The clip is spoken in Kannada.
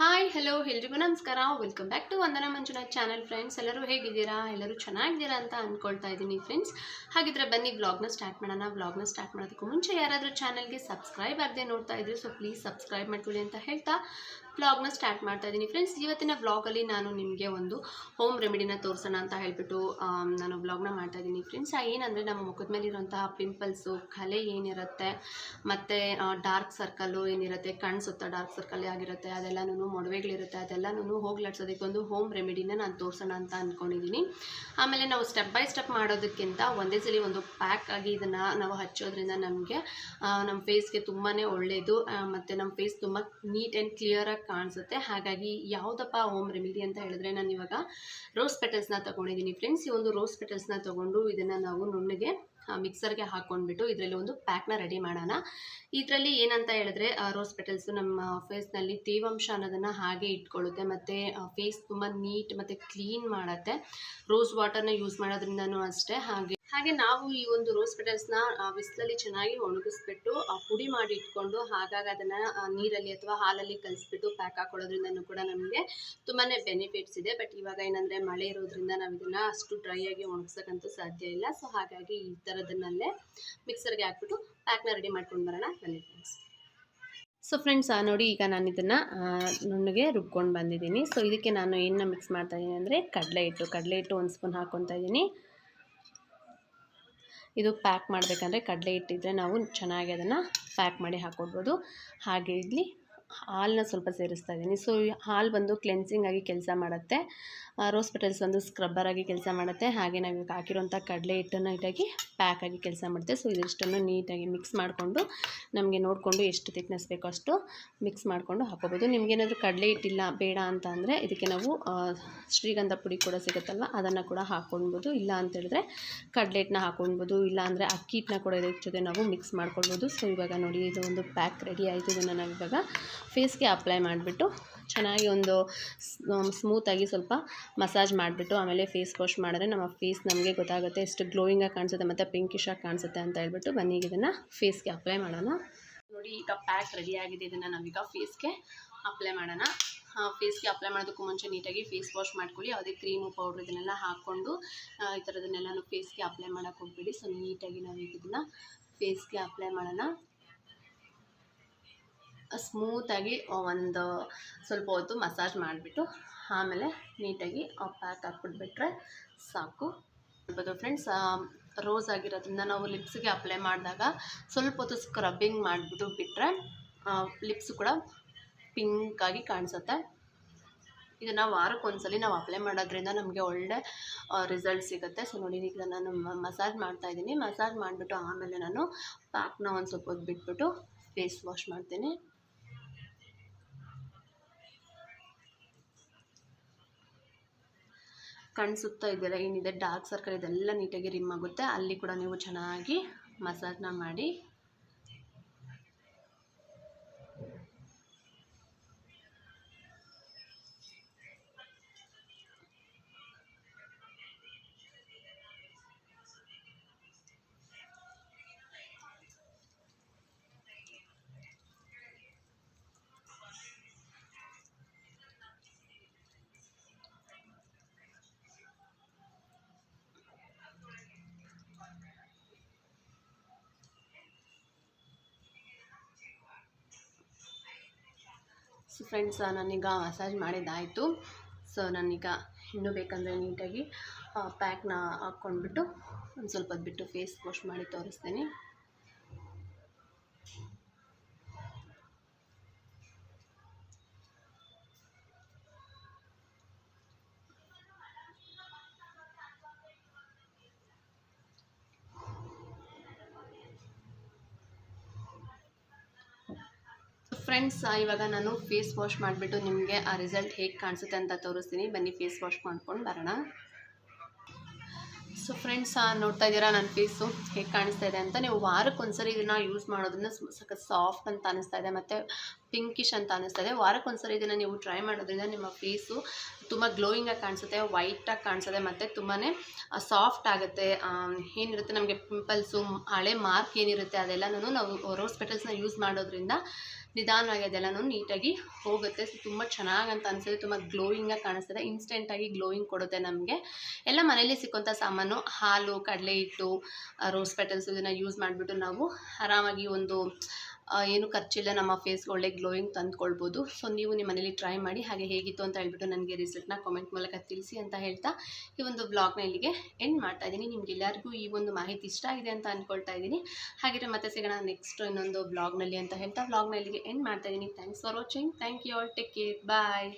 ಹಾಯ್ ಹಲೋ ಎಲ್ರಿಗೂ ನಮಸ್ಕಾರ. Welcome back to Vandana Manjunath channel friends ಎಲ್ಲರೂ ಹೇಗಿದ್ದೀರಾ? ಎಲ್ಲರೂ ಚೆನ್ನಾಗಿದ್ದೀರಾ ಅಂತ ಅಂದ್ಕೊಳ್ತಾ ಇದ್ದೀನಿ ಫ್ರೆಂಡ್ಸ್ ಹಾಗಿದ್ರೆ ಬನ್ನಿ ವ್ಲಾಗ್ನ ಸ್ಟಾರ್ಟ್ ಮಾಡೋಣ. ವ್ಲಾಗ್ನ ಸ್ಟಾರ್ಟ್ ಮಾಡೋದಕ್ಕೂ ಮುಂಚೆ ಯಾರಾದರೂ ಚಾನಲ್ಗೆ ಸಬ್ಸ್ಕ್ರೈಬ್ ಆಗದೆ ನೋಡ್ತಾ ಇದ್ರೆ ಸೊ ಪ್ಲೀಸ್ ಸಬ್ಸ್ಕ್ರೈಬ್ ಮಾಡ್ಕೊಳ್ಳಿ ಅಂತ ಹೇಳ್ತಾ ವ್ಲಾಗ್ನ ಸ್ಟಾರ್ಟ್ ಮಾಡ್ತಾ ಇದ್ದೀನಿ ಫ್ರೆಂಡ್ಸ್ ಇವತ್ತಿನ ವ್ಲಾಗಲ್ಲಿ ನಾನು ನಿಮಗೆ ಒಂದು ಹೋಮ್ ರೆಮಿಡಿನ ತೋರಿಸೋಣ ಅಂತ ಹೇಳಿಬಿಟ್ಟು ನಾನು ವ್ಲಾಗ್ನ ಮಾಡ್ತಾ ಇದ್ದೀನಿ ಫ್ರೆಂಡ್ಸ್ ಏನಂದರೆ ನಮ್ಮ ಮುಖದ ಮೇಲೆ ಇರುವಂತಹ ಪಿಂಪಲ್ಸು ಕಲೆ ಏನಿರುತ್ತೆ, ಮತ್ತು ಡಾರ್ಕ್ ಸರ್ಕಲ್ಲು ಏನಿರುತ್ತೆ ಕಣ್ಣು ಸುತ್ತ ಡಾರ್ಕ್ ಸರ್ಕಲ್ ಆಗಿರುತ್ತೆ ಅದೆಲ್ಲನೂ ಮೊಡವೆಗಳಿರುತ್ತೆ ಅದೆಲ್ಲನೂ ಹೋಗ್ಲಾಡ್ಸೋದಕ್ಕೆ ಒಂದು ಹೋಮ್ ರೆಮಿಡಿನ ನಾನು ತೋರಿಸೋಣ ಅಂತ ಅಂದ್ಕೊಂಡಿದ್ದೀನಿ ಆಮೇಲೆ ನಾವು ಸ್ಟೆಪ್ ಬೈ ಸ್ಟೆಪ್ ಮಾಡೋದಕ್ಕಿಂತ ಒಂದೇ ಸಲ ಒಂದು ಪ್ಯಾಕ್ ಆಗಿ ಇದನ್ನು ನಾವು ಹಚ್ಚೋದ್ರಿಂದ ನಮಗೆ ನಮ್ಮ ಫೇಸ್ಗೆ ತುಂಬಾ ಒಳ್ಳೆಯದು ಮತ್ತು ನಮ್ಮ ಫೇಸ್ ತುಂಬ ನೀಟ್ ಆ್ಯಂಡ್ ಕ್ಲಿಯರಾಗಿ ಕಾಣಿಸುತ್ತೆ. ಹಾಗಾಗಿ ಯಾವುದಪ್ಪ ಹೋಮ್ ರೆಮಿಡಿ ಅಂತ ಹೇಳಿದ್ರೆ ನಾನು ಇವಾಗ ರೋಸ್ ಪೆಟಲ್ಸ್ನ ತೊಗೊಂಡಿದ್ದೀನಿ ಫ್ರೆಂಡ್ಸ್ ಈ ಒಂದು ರೋಸ್ ಪೆಟಲ್ಸ್ನ ತೊಗೊಂಡು ಇದನ್ನು ನಾವು ನುಣ್ಣಗೆ ಮಿಕ್ಸರ್ಗೆ ಹಾಕ್ಕೊಂಡ್ಬಿಟ್ಟು ಇದರಲ್ಲಿ ಒಂದು ಪ್ಯಾಕ್ನ ರೆಡಿ ಮಾಡೋಣ. ಇದರಲ್ಲಿ ಏನಂತ ಹೇಳಿದ್ರೆ ರೋಸ್ ಪೆಟಲ್ಸ್ ನಮ್ಮ ಫೇಸ್ನಲ್ಲಿ ತೇವಾಂಶ ಅನ್ನೋದನ್ನು ಹಾಗೆ ಇಟ್ಕೊಳ್ಳುತ್ತೆ. ಮತ್ತು ಫೇಸ್ ತುಂಬ ನೀಟ್ ಮತ್ತು ಕ್ಲೀನ್ ಮಾಡುತ್ತೆ. ರೋಸ್ ವಾಟರ್ನ ಯೂಸ್ ಮಾಡೋದ್ರಿಂದನೂ ಅಷ್ಟೇ. ಹಾಗೆ ಹಾಗೆ ನಾವು ಈ ಒಂದು ರೋಸ್ ಪೆಟಲ್ಸ್ನ ಬಿಸಿಲಲ್ಲಿ ಚೆನ್ನಾಗಿ ಒಣಗಿಸ್ಬಿಟ್ಟು ಪುಡಿ ಮಾಡಿ ಇಟ್ಕೊಂಡು ಹಾಗಾಗಿ ಅದನ್ನು ನೀರಲ್ಲಿ ಅಥವಾ ಹಾಲಲ್ಲಿ ಕಲಿಸ್ಬಿಟ್ಟು ಪ್ಯಾಕ್ ಹಾಕೊಳ್ಳೋದ್ರಿಂದನೂ ಕೂಡ ನಮಗೆ ತುಂಬಾ ಬೆನಿಫಿಟ್ಸ್ ಇದೆ. ಬಟ್ ಇವಾಗ ಏನಂದರೆ ಮಳೆ ಇರೋದ್ರಿಂದ ನಾವು ಇದನ್ನು ಅಷ್ಟು ಡ್ರೈ ಆಗಿ ಒಣಗ್ಸೋಕ್ಕಂತೂ ಸಾಧ್ಯ ಇಲ್ಲ. ಸೊ ಹಾಗಾಗಿ ಈ ಥರದನ್ನಲ್ಲೇ ಮಿಕ್ಸರ್ಗೆ ಹಾಕ್ಬಿಟ್ಟು ಪ್ಯಾಕ್ನ ರೆಡಿ ಮಾಡ್ಕೊಂಡು ಬರೋಣ ಬನ್ನಿ ಫ್ರೆಂಡ್ಸ್ ಸೊ ಫ್ರೆಂಡ್ಸ್ ನೋಡಿ ಈಗ ನಾನು ಇದನ್ನು ನುಣ್ಣಗೆ ರುಬ್ಕೊಂಡು ಬಂದಿದ್ದೀನಿ. ಸೊ ಇದಕ್ಕೆ ನಾನು ಏನು ಮಿಕ್ಸ್ ಮಾಡ್ತಾ ಇದ್ದೀನಿ ಅಂದರೆ ಕಡಲೆ ಹಿಟ್ಟು. ಕಡಲೆ ಹಿಟ್ಟು ಒಂದು ಸ್ಪೂನ್ ಹಾಕ್ಕೊತಾ ಇದ್ದೀನಿ ಇದು ಪ್ಯಾಕ್ ಮಾಡಬೇಕಂದ್ರೆ ಕಡಲೆ ಹಿಟ್ಟಿದ್ರೆ ನಾವು ಚೆನ್ನಾಗಿ ಅದನ್ನು ಪ್ಯಾಕ್ ಮಾಡಿ ಹಾಕ್ಕೊಡ್ಬೋದು. ಹಾಗೆ ಇಲ್ಲಿ ಹಾಲನ್ನ ಸ್ವಲ್ಪ ಸೇರಿಸ್ತಾ ಇದ್ದೀನಿ. ಸೊ ಹಾಲು ಬಂದು ಕ್ಲೆನ್ಸಿಂಗ್ ಆಗಿ ಕೆಲಸ ಮಾಡುತ್ತೆ. ರೋಸ್ ಪೆಟಲ್ಸ್ ಬಂದು ಸ್ಕ್ರಬ್ಬರ್ ಆಗಿ ಕೆಲಸ ಮಾಡುತ್ತೆ. ಹಾಗೆ ನಾವು ಇವಾಗ ಹಾಕಿರೋಂಥ ಕಡಲೆ ಹಿಟ್ಟನ್ನು ನೀಟಾಗಿ ಪ್ಯಾಕ್ ಆಗಿ ಕೆಲಸ ಮಾಡುತ್ತೆ ಸೊ ಇದಿಷ್ಟನ್ನು ನೀಟಾಗಿ ಮಿಕ್ಸ್ ಮಾಡಿಕೊಂಡು ನಮಗೆ ನೋಡಿಕೊಂಡು ಎಷ್ಟು ತಿಕ್ನೆಸ್ ಬೇಕೋ ಅಷ್ಟು ಮಿಕ್ಸ್ ಮಾಡಿಕೊಂಡು ಹಾಕೋಬೋದು. ನಿಮಗೇನಾದರೂ ಕಡಲೆ ಹಿಟ್ಟಿಲ್ಲ, ಬೇಡ ಅಂತ ಅಂದರೆ ಇದಕ್ಕೆ ನಾವು ಶ್ರೀಗಂಧ ಪುಡಿ ಕೂಡ ಸಿಗುತ್ತಲ್ಲ ಅದನ್ನು ಕೂಡ ಹಾಕ್ಕೊಳ್ಬೋದು ಇಲ್ಲ ಅಂತ ಹೇಳಿದ್ರೆ ಕಡಲೆ ಹಿಟ್ಟನ್ನ ಹಾಕ್ಕೊಳ್ಬೋದು ಇಲ್ಲ ಅಂದರೆ ಅಕ್ಕಿ ಹಿಟ್ಟನ್ನ ಕೂಡ ಇದಕ್ಕೆ ಜೊತೆ ನಾವು ಮಿಕ್ಸ್ ಮಾಡ್ಕೊಳ್ಬೋದು. ಸೊ ಇವಾಗ ನೋಡಿ, ಇದು ಒಂದು ಪ್ಯಾಕ್ ರೆಡಿ ಆಯಿತು. ಇದನ್ನು ನಾವು ಇವಾಗ ಫೇಸ್ಗೆ ಅಪ್ಲೈ ಮಾಡಿಬಿಟ್ಟು ಚೆನ್ನಾಗಿ ಒಂದು ಸ್ಮೂತಾಗಿ ಸ್ವಲ್ಪ ಮಸಾಜ್ ಮಾಡಿಬಿಟ್ಟು ಆಮೇಲೆ ಫೇಸ್ ವಾಶ್ ಮಾಡಿದ್ರೆ ನಮ್ಮ ಫೇಸ್ ನಮಗೆ ಗೊತ್ತಾಗುತ್ತೆ ಎಷ್ಟು ಗ್ಲೋಯಿಂಗಾಗಿ ಕಾಣಿಸುತ್ತೆ ಮತ್ತು ಪಿಂಕಿಶಾಗಿ ಕಾಣಿಸುತ್ತೆ ಅಂತ ಹೇಳ್ಬಿಟ್ಟು ಬನ್ನಿ ಇದನ್ನು ಫೇಸ್ಗೆ ಅಪ್ಲೈ ಮಾಡೋಣ. ನೋಡಿ, ಈಗ ಪ್ಯಾಕ್ ರೆಡಿ ಆಗಿದೆ. ಇದನ್ನು ನಾವೀಗ ಫೇಸ್ಗೆ ಅಪ್ಲೈ ಮಾಡೋಣ. ಫೇಸ್ಗೆ ಅಪ್ಲೈ ಮಾಡೋದಕ್ಕೂ ಮುಂಚೆ ನೀಟಾಗಿ ಫೇಸ್ ವಾಶ್ ಮಾಡ್ಕೊಳ್ಳಿ. ಯಾವುದೇ ಕ್ರೀಮು, ಪೌಡ್ರ್ ಇದನ್ನೆಲ್ಲ ಹಾಕ್ಕೊಂಡು ಈ ಥರದನ್ನೆಲ್ಲನೂ ಫೇಸ್ಗೆ ಅಪ್ಲೈ ಮಾಡೋಕ್ಕೆ ಹೋಗ್ಬೇಡಿ. ಸೊ ನೀಟಾಗಿ ನಾವೀಗ ಇದನ್ನು ಫೇಸ್ಗೆ ಅಪ್ಲೈ ಮಾಡೋಣ. ಸ್ಮೂತಾಗಿ ಒಂದು ಸ್ವಲ್ಪ ಹೊತ್ತು ಮಸಾಜ್ ಮಾಡಿಬಿಟ್ಟು, ಆಮೇಲೆ ನೀಟಾಗಿ ಪ್ಯಾಕ್ ಹಾಕ್ಬಿಟ್ಬಿಟ್ರೆ ಸಾಕು. ನೋಡ್ಬೋದು ಫ್ರೆಂಡ್ಸ್ ರೋಸ್ ಆಗಿರೋದ್ರಿಂದ ನಾವು ಲಿಪ್ಸ್ಗೆ ಅಪ್ಲೈ ಮಾಡಿದಾಗ ಸ್ವಲ್ಪ ಹೊತ್ತು ಸ್ಕ್ರಬ್ಬಿಂಗ್ ಮಾಡಿಬಿಟ್ಟು ಬಿಟ್ಟರೆ ಲಿಪ್ಸ್ ಕೂಡ ಪಿಂಕಾಗಿ ಕಾಣಿಸುತ್ತೆ. ಇದನ್ನು ವಾರಕ್ಕೊಂದ್ಸಲಿ ನಾವು ಅಪ್ಲೈ ಮಾಡೋದ್ರಿಂದ ನಮಗೆ ಒಳ್ಳೆ ರಿಸಲ್ಟ್ ಸಿಗುತ್ತೆ. ಸೊ ನೋಡಿ, ಈಗ ನಾನು ಮಸಾಜ್ ಮಾಡ್ತಾ ಇದ್ದೀನಿ. ಮಸಾಜ್ ಮಾಡಿಬಿಟ್ಟು ಆಮೇಲೆ ನಾನು ಪ್ಯಾಕ್ನ ಒಂದು ಸ್ವಲ್ಪ ಹೊತ್ತು ಬಿಟ್ಬಿಟ್ಟು ಫೇಸ್ ವಾಶ್ ಮಾಡ್ತೀನಿ. ಕಣ್ಣು ಸುತ್ತ ಇದೆಯಲ್ಲ ಏನಿದೆ ಡಾರ್ಕ್ ಸರ್ಕಲ್ ಇದೆಲ್ಲ ನೀಟಾಗಿ ರಿಮ್ ಆಗುತ್ತೆ. ಅಲ್ಲಿ ಕೂಡ ನೀವು ಚೆನ್ನಾಗಿ ಮಸಾಜ್ನ ಮಾಡಿ. ಸೊ ಫ್ರೆಂಡ್ಸ್ ನಾನೀಗ ಮಸಾಜ್ ಮಾಡಿದ್ದಾಯಿತು. ಸೊ ನಾನೀಗ ಇನ್ನೂ ಬೇಕಂದರೆ ನೀಟಾಗಿ ಪ್ಯಾಕ್ನ ಹಾಕ್ಕೊಂಡ್ಬಿಟ್ಟು ಒಂದು ಸ್ವಲ್ಪ ಹೊತ್ತು ಬಿಟ್ಟು ಫೇಸ್ ವಾಶ್ ಮಾಡಿ ತೋರಿಸ್ತೀನಿ. ಫ್ರೆಂಡ್ಸ್, ಇವಾಗ ನಾನು ಫೇಸ್ ವಾಶ್ ಮಾಡಿಬಿಟ್ಟು ನಿಮಗೆ ಆ ರಿಸಲ್ಟ್ ಹೇಗೆ ಕಾಣಿಸುತ್ತೆ ಅಂತ ತೋರಿಸ್ತೀನಿ. ಬನ್ನಿ, ಫೇಸ್ ವಾಶ್ ಮಾಡ್ಕೊಂಡು ಬರೋಣ. ಸೊ ಫ್ರೆಂಡ್ಸ್ ನೋಡ್ತಾ ಇದ್ದೀರಾ ನನ್ನ ಫೇಸು? ಹೇಗೆ ಕಾಣಿಸ್ತಾ ಇದೆ ಅಂತ? ನೀವು ವಾರಕ್ಕೆ ಒಂದ್ಸರಿ ಇದನ್ನು ಯೂಸ್ ಮಾಡೋದ್ರಿಂದ ಸು- ಸಖತ್ ಸಾಫ್ಟ್ ಅಂತ ಅನಿಸ್ತಾ ಇದೆ, ಮತ್ತು ಪಿಂಕಿಶ್ ಅಂತ ಅನಿಸ್ತಾ ಇದೆ. ವಾರಕ್ಕೆ ಒಂದ್ಸರಿ ಇದನ್ನು ನೀವು ಟ್ರೈ ಮಾಡೋದ್ರಿಂದ ನಿಮ್ಮ ಫೇಸು ತುಂಬ ಗ್ಲೋಯಿಂಗಾಗಿ ಕಾಣಿಸುತ್ತೆ ವೈಟಾಗಿ ಕಾಣಿಸುತ್ತೆ, ಮತ್ತು ತುಂಬಾ ಸಾಫ್ಟ್ ಆಗುತ್ತೆ. ಏನಿರುತ್ತೆ ನಮಗೆ ಪಿಂಪಲ್ಸು ಹಳೆ ಮಾರ್ಕ್ ಏನಿರುತ್ತೆ ಅದೆಲ್ಲನೂ ನಾವು ರೋಸ್ ಪೆಟಲ್ಸ್ನ ಯೂಸ್ ಮಾಡೋದ್ರಿಂದ ನಿಧಾನವಾಗಿ ಅದೆಲ್ಲನೂ ನೀಟಾಗಿ ಹೋಗುತ್ತೆ. ಸೊ ತುಂಬ ಚೆನ್ನಾಗಿ ಅಂತ ಅನಿಸುತ್ತೆ. ತುಂಬ ಗ್ಲೋಯಿಂಗಾಗಿ ಕಾಣಿಸ್ತದೆ. ಇನ್ಸ್ಟೆಂಟಾಗಿ ಗ್ಲೋಯಿಂಗ್ ಕೊಡುತ್ತೆ ನಮಗೆ. ಎಲ್ಲ ಮನೇಲಿ ಸಿಕ್ಕುವಂಥ ಸಾಮಾನು, ಹಾಲು, ಕಡಲೆ ಹಿಟ್ಟು ರೋಸ್ ಪೆಟಲ್ಸ್ ಇದನ್ನು ಯೂಸ್ ಮಾಡಿಬಿಟ್ಟು ನಾವು ಆರಾಮಾಗಿ ಒಂದು ಏನು ಖರ್ಚಿಲ್ಲ, ನಮ್ಮ ಫೇಸ್ಗೆ ಒಳ್ಳೆ ಗ್ಲೋಯಿಂಗ್ ತಂದುಕೊಳ್ಬೋದು. ಸೊ ನೀವು ನಿಮ್ಮ ಮನೇಲಿ ಟ್ರೈ ಮಾಡಿ ಹಾಗೆ ಹೇಗಿತ್ತು ಅಂತ ಹೇಳ್ಬಿಟ್ಟು ನನಗೆ ರಿಸಲ್ಟ್ನ ಕಾಮೆಂಟ್ ಮೂಲಕ ತಿಳಿಸಿ ಅಂತ ಹೇಳ್ತಾ ಈ ಒಂದು ಬ್ಲಾಗ್ನ ಇಲ್ಲಿಗೆ ಎಂಡ್ ಮಾಡ್ತಾ ಇದ್ದೀನಿ. ನಿಮ್ಗೆ ಎಲ್ಲರಿಗೂ ಈ ಒಂದು ಮಾಹಿತಿ ಇಷ್ಟ ಆಗಿದೆ ಅಂತ ಅಂದ್ಕೊಳ್ತಾ ಇದ್ದೀನಿ. ಹಾಗಿದ್ರೆ ಮತ್ತೆ ಸಿಗೋಣ ನೆಕ್ಸ್ಟ್ ಇನ್ನೊಂದು ಬ್ಲಾಗ್ನಲ್ಲಿ ಅಂತ ಹೇಳ್ತಾ ಬ್ಲಾಗ್ನ ಇಲ್ಲಿಗೆ ಎಂಡ್ ಮಾಡ್ತಾ ಇದ್ದೀನಿ. Thanks for watching thank you all take care bye